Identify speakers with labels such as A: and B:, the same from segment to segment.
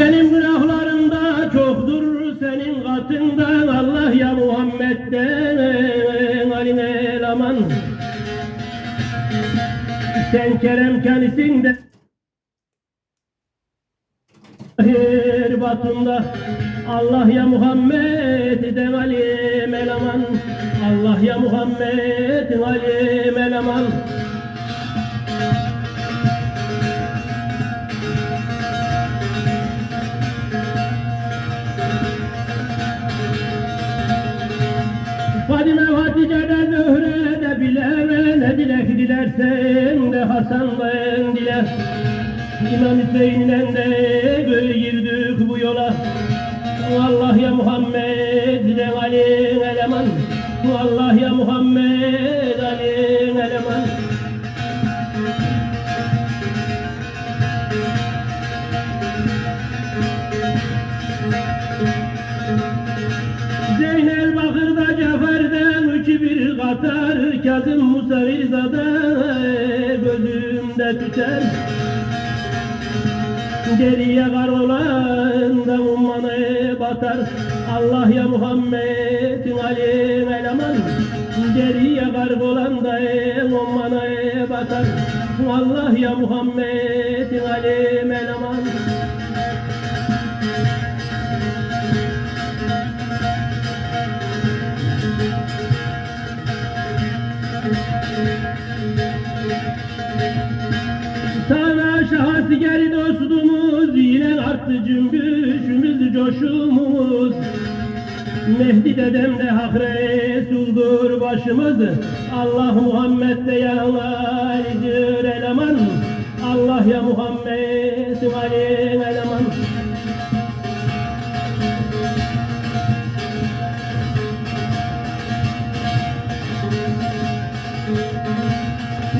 A: benim günahlarımda çoktur senin katından. Allah ya Muhammed'den aline elaman sen kerem kendisinde her batında Allah ya Muhammed demali melaman Allah ya Muhammed demali melaman dilek dilersen de Hasan'dan dile İmam Hüseyin'le de böyle girdik bu yola. Allah ya Muhammed de Ali eleman Allah ya Kazım Musa Riza'da gözümde tüter. Geriye kar olan da ummana batar. Allah ya Muhammed'in alim eleman Geriye kar olan da ummana batar. Allah ya Muhammed'in alim eleman geri dostumuz Yine arttı cümbüşümüz coşumuz. Mehdi dedem de hak Resul'dur başımız. Allah Muhammed de yanalidir eleman. Allah ya Muhammed alim eleman.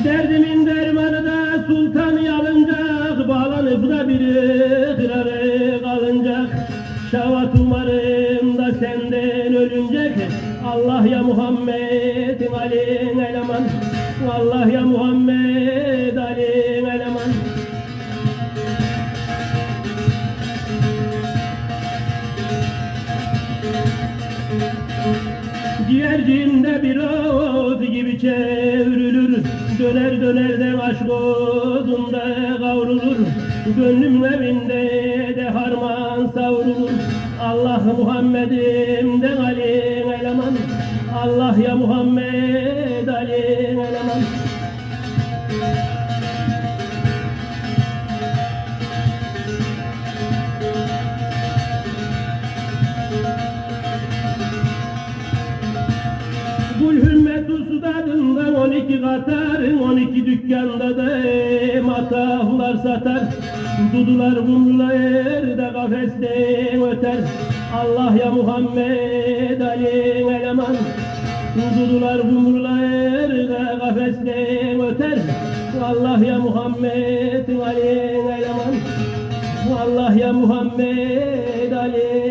A: Derdimin dermanı da biri kırarı kalınacak Şavat umarım da senden ölünecek. Allah ya Muhammed Ali eleman. Allah ya Muhammed Ali eleman. Ciğercinde bir oz çevrilir Döner döner de aşk odunda kavrulur. Gönlümün evinde de harman savrulur. Allah Muhammed'imden Ali eleman. Allah ya Muhammed Ali eleman. Gül hümmet usudadından on iki katar On iki dükkanda da matahlar satar. Dudular kumrular da kafeste öter. Allah ya Muhammed Ali eleman. Dudular kumrular da kafeste öter. Allah ya Muhammed Ali eleman. Allah ya Muhammed Ali